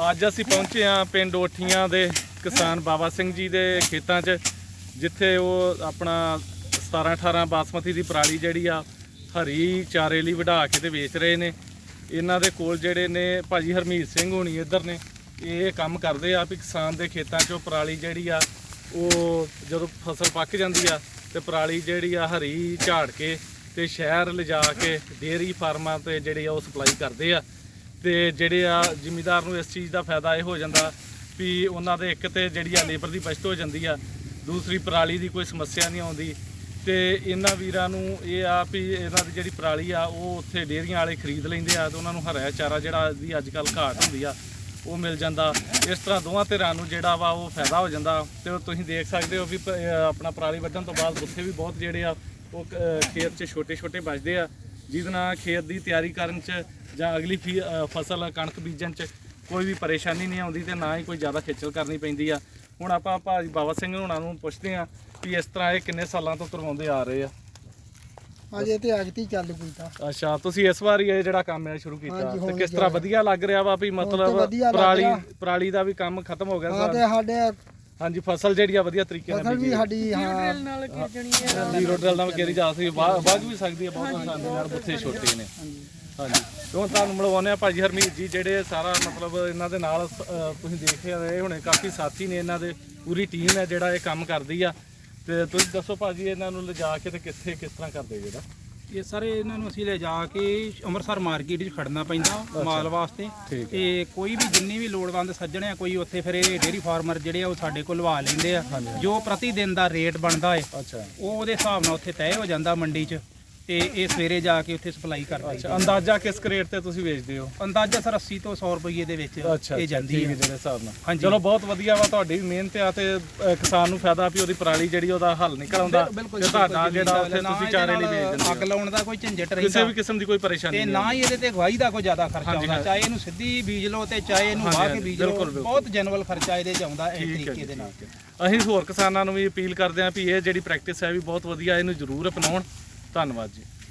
ਅੱਜ ਅਸੀਂ ਪਹੁੰਚੇ ਹਾਂ ਪਿੰਡ ਓਠੀਆਂ ਦੇ ਕਿਸਾਨ ਬਾਬਾ ਸਿੰਘ ਜੀ ਦੇ ਖੇਤਾਂ 'ਚ, ਜਿੱਥੇ ਉਹ ਆਪਣਾ 17 18 ਬਾਸਮਤੀ ਦੀ ਪਰਾਲੀ ਜਿਹੜੀ ਆ, ਹਰੀ ਚਾਰੇ ਲਈ ਵਢਾ ਕੇ ਤੇ ਵੇਚ ਰਹੇ ਨੇ। ਇਹਨਾਂ ਦੇ ਕੋਲ ਜਿਹੜੇ ਨੇ ਭਾਜੀ ਹਰਮੀਤ ਸਿੰਘ ਹੋਣੀ ਇੱਧਰ ਨੇ, ਇਹ ਕੰਮ ਕਰਦੇ ਆ ਵੀ ਕਿਸਾਨ ਦੇ ਖੇਤਾਂ 'ਚੋਂ ਪਰਾਲੀ ਜਿਹੜੀ ਆ, ਉਹ ਜਦੋਂ ਫਸਲ ਪੱਕ ਜਾਂਦੀ ਆ ਤੇ ਪਰਾਲੀ ਜਿਹੜੀ ਆ ਹਰੀ ਝਾੜ ਕੇ ਤੇ ਸ਼ਹਿਰ ਲਿਜਾ ਕੇ ਡੇਅਰੀ ਫਾਰਮਾਂ ਤੇ ਜਿਹੜੀ ਆ ਉਹ ਸਪਲਾਈ ਕਰਦੇ ਆ। ਤੇ ਜਿਹੜੇ ਆ ਜ਼ਿਮੀਦਾਰ ਨੂੰ ਇਸ ਚੀਜ਼ ਦਾ ਫਾਇਦਾ ਇਹ ਹੋ ਜਾਂਦਾ ਵੀ ਉਹਨਾਂ ਦੇ ਇੱਕ ਤੇ ਜਿਹੜੀ ਆ ਲੇਬਰ ਦੀ ਬਚਤ ਹੋ ਜਾਂਦੀ ਆ, ਦੂਸਰੀ ਪਰਾਲੀ ਦੀ ਕੋਈ ਸਮੱਸਿਆ ਨਹੀਂ ਆਉਂਦੀ ਤੇ ਇਹਨਾਂ ਵੀਰਾਂ ਨੂੰ ਇਹ ਆ ਵੀ ਇਹਨਾਂ ਦੀ ਜਿਹੜੀ ਪਰਾਲੀ ਆ, ਉਹ ਉੱਥੇ ਡੇਅਰੀਆਂ ਵਾਲੇ ਖਰੀਦ ਲੈਂਦੇ ਆ ਤੇ ਉਹਨਾਂ ਨੂੰ ਹਰਾ ਚਾਰਾ ਜਿਹੜਾ ਦੀ ਅੱਜ ਕੱਲ ਘਾਟ ਹੁੰਦੀ ਆ, ਉਹ ਮਿਲ ਜਾਂਦਾ। ਇਸ ਤਰ੍ਹਾਂ ਦੋਵਾਂ ਧਿਰਾਂ ਨੂੰ ਜਿਹੜਾ ਵਾ ਉਹ ਫਾਇਦਾ ਹੋ ਜਾਂਦਾ ਤੇ ਤੁਸੀਂ ਦੇਖ ਸਕਦੇ ਹੋ ਵੀ ਆਪਣਾ ਪਰਾਲੀ ਵੱਢਣ ਤੋਂ ਬਾਅਦ ਉੱਥੇ ਵੀ ਬਹੁਤ ਜਿਹੜੇ ਆ, ਉਹ ਖੇਤ 'ਚ ਛੋਟੇ ਛੋਟੇ ਬਚਦੇ ਆ। ਜਿਹਦੇ ਨਾਲ ਖੇਤ ਦੀ ਤਿਆਰੀ ਕਰਨ 'ਚ ਜਾਂ ਅਗਲੀ ਫਸਲ ਕਣਕ ਬੀਜਣ 'ਚ ਕੋਈ ਵੀ ਪਰੇਸ਼ਾਨੀ ਨਹੀਂ ਆਉਂਦੀ ਤੇ ਨਾ ਹੀ ਕੋਈ ਜ਼ਿਆਦਾ ਖੇਚਲ ਕਰਨੀ ਪੈਂਦੀ ਆ। ਹੁਣ ਆਪਾਂ ਭਾਜੀ ਬਾਬਾ ਸਿੰਘ ਹੋਣਾ ਨੂੰ ਪੁੱਛਦੇ ਆ ਵੀ ਇਸ ਤਰ੍ਹਾਂ ਇਹ ਕਿੰਨੇ ਸਾਲਾਂ ਤੋਂ ਕਰਵਾਉਂਦੇ ਆ ਰਹੇ ਆ। ਅਜੇ ਤੇ ਅਗਤੀ ਚੱਲ ਪਈ ਤਾਂ। ਅੱਛਾ ਤੁਸੀਂ ਇਸ ਵਾਰ ਹੀ ਇਹ ਜਿਹੜਾ ਕੰਮ ਹੈ ਸ਼ੁਰੂ ਕੀਤਾ ਤੇ ਕਿਸ ਤਰ੍ਹਾਂ ਵਧੀਆ ਲੱਗ ਰਿਹਾ ਵਾ ਵੀ ਮਤਲਬ ਪਰਾਲੀ। ਪਰਾਲੀ ਦਾ ਵੀ ਕੰਮ ਖਤਮ ਹੋ ਗਿਆ ਤੇ ਸਾਰਾ? ਸਾਡੇ ਹਾਂਜੀ ਫਸਲ ਜਿਹੜੀ ਆ ਵਧੀਆ ਤਰੀਕੇ ਨਾਲ ਫਸਲ ਵੀ ਬੀਜੀ ਸਾਡੀ ਹਾਂ ਜ਼ੀਰੋ ਡਰਲ ਨਾਲ ਕੇਰੀ ਜਾ ਸਕਦੀ ਬਾਗ ਵੀ ਸਕਦੀ ਹੈ ਬਹੁਤ ਆਸਾਨੀ ਨਾਲ ਬੁੱਥੇ ਛੋਟੇ ਨੇ। ਹਾਂਜੀ। ਤੋਂ ਤੁਹਾਨੂੰ ਮਿਲਵਾਉਂਦੇ ਆ ਭਾਜੀ ਹਰਮੀਤ ਜੀ ਜਿਹੜੇ ਸਾਰਾ ਮਤਲਬ ਇਹਨਾਂ ਦੇ ਨਾਲ ਤੁਸੀਂ ਦੇਖ ਰਹੇ ਹੋਣੇ ਕਾਫੀ ਸਾਥੀ ਨੇ ਇਹਨਾਂ ਦੇ ਪੂਰੀ ਟੀਮ ਹੈ ਜਿਹੜਾ ਇਹ ਕੰਮ ਕਰਦੀ ਆ। ਤੇ ਤੁਸੀਂ ਦੱਸੋ ਭਾਜੀ ਇਹਨਾਂ ਨੂੰ ਲਿਜਾ ਕੇ ਤੇ ਕਿੱਥੇ ਕਿਸ ਤਰ੍ਹਾਂ ਕਰਦੇ ਜਿਹੜਾ ਇਹ ਸਾਰੇ ਇਹਨਾਂ ਨੂੰ ਅਸੀਂ ਲੈ ਜਾ ਕੇ ਅੰਮ੍ਰਿਤਸਰ ਮਾਰਕੀਟ 'ਚ ਖੜਨਾ ਪੈਂਦਾ ਮਾਲ ਵਾਸਤੇ। ਤੇ ਕੋਈ ਵੀ ਜਿੰਨੀ ਵੀ ਲੋੜਵੰਦ ਸੱਜਣ ਆ ਕੋਈ ਉੱਥੇ ਫਿਰ ਇਹ ਡੇਅਰੀ ਫਾਰਮਰ ਜਿਹੜੇ ਆ ਉਹ ਸਾਡੇ ਕੋਲ ਲਵਾ ਲੈਂਦੇ ਆ। ਜੋ ਪ੍ਰਤੀ ਦਿਨ ਦਾ ਰੇਟ ਬਣਦਾ ਹੈ ਅੱਛਾ। ਉਹ ਉਹਦੇ ਹਿਸਾਬ ਨਾਲ ਉੱਥੇ ਤੈਅ ਹੋ ਜਾਂਦਾ ਮੰਡੀ 'ਚ। ਤੇ ਇਹ ਸਵੇਰੇ ਜਾ ਕੇ ਉੱਥੇ ਸਪਲਾਈ ਕਰਦੇ ਅੱਛਾ ਅੰਦਾਜ਼ਾ ਕਿਸ ਰੇਟ ਤੇ ਤੁਸੀਂ ਵੇਚਦੇ ਹੋ? ਅੰਦਾਜ਼ਾ ਸਰ 80 ਤੋਂ 100 ਰੁਪਏ ਦੇ ਵਿੱਚ ਅੱਛਾ ਇਹ ਜਾਂਦੀ ਹੈ ਜਿਹੜੇ ਹਿਸਾਬ ਨਾਲ। ਹਾਂਜੀ। ਚਲੋ ਬਹੁਤ ਵਧੀਆ ਵਾ ਤੁਹਾਡੀ ਵੀ ਮਿਹਨਤ ਆ ਤੇ ਕਿਸਾਨ ਨੂੰ ਫਾਇਦਾ ਵੀ ਉਹਦੀ ਪਰਾਲੀ ਜਿਹੜੀ ਉਹਦਾ ਹੱਲ ਨਿਕਲ ਆਉਂਦਾ ਤੇ ਤੁਹਾਡਾ ਜਿਹੜਾ ਉੱਥੇ ਤੁਸੀਂ ਚਾਰੇ ਲਈ ਵੇਚ ਦਿੰਦੇ ਅੱਗ ਹੋ ਲਾਉਣ ਦਾ ਕੋਈ ਝੰਜਟ ਕਿਸੇ ਰਹਿੰਦਾ। ਵੀ ਕਿਸਮ ਦੀ ਕੋਈ ਪਰੇਸ਼ਾਨੀ ਤੇ ਨਹੀਂ। ਨਾ ਹੀ ਇਹਦੇ ਤੇ ਗਵਾਹੀ ਦਾ ਕੋਈ ਜ਼ਿਆਦਾ ਖਰਚਾ ਹਾਂਜੀ, ਆਉਂਦਾ। ਚਾਹੇ ਇਹਨੂੰ ਸਿੱਧੀ ਬੀਜ ਲਓ ਤੇ ਚਾਹੇ ਇਹਨੂੰ ਹਾਂਜੀ, ਵਾਹ ਕੇ ਹਾਂਜੀ, ਬੀਜ ਲਓ। ਬਿਲਕੁਲ, ਬਿਲਕੁਲ। ਬਹੁਤ ਜਨਰਲ ਖਰਚਾ ਇਹਦੇ ਚ ਆਉਂਦਾ ਇਸ ਠੀਕ ਹੈ ਤਰੀਕੇ ਜੀ, ਦੇ ਨਾਲ। ਅਸੀਂ ਹੋਰ ਕਿਸਾਨਾਂ ਨੂੰ ਵੀ ਅਪੀਲ ਕਰਦੇ ਹਾਂ ਵੀ ਇਹ ਜਿਹੜੀ ਪ੍ਰੈਕਟਿਸ ਹੈ ਵੀ ਬਹੁਤ ਵਧੀਆ ਇਹਨੂੰ ਜ਼ਰੂਰ ਅਪਣਾਉਣ। ਧੰਨਵਾਦ ਜੀ।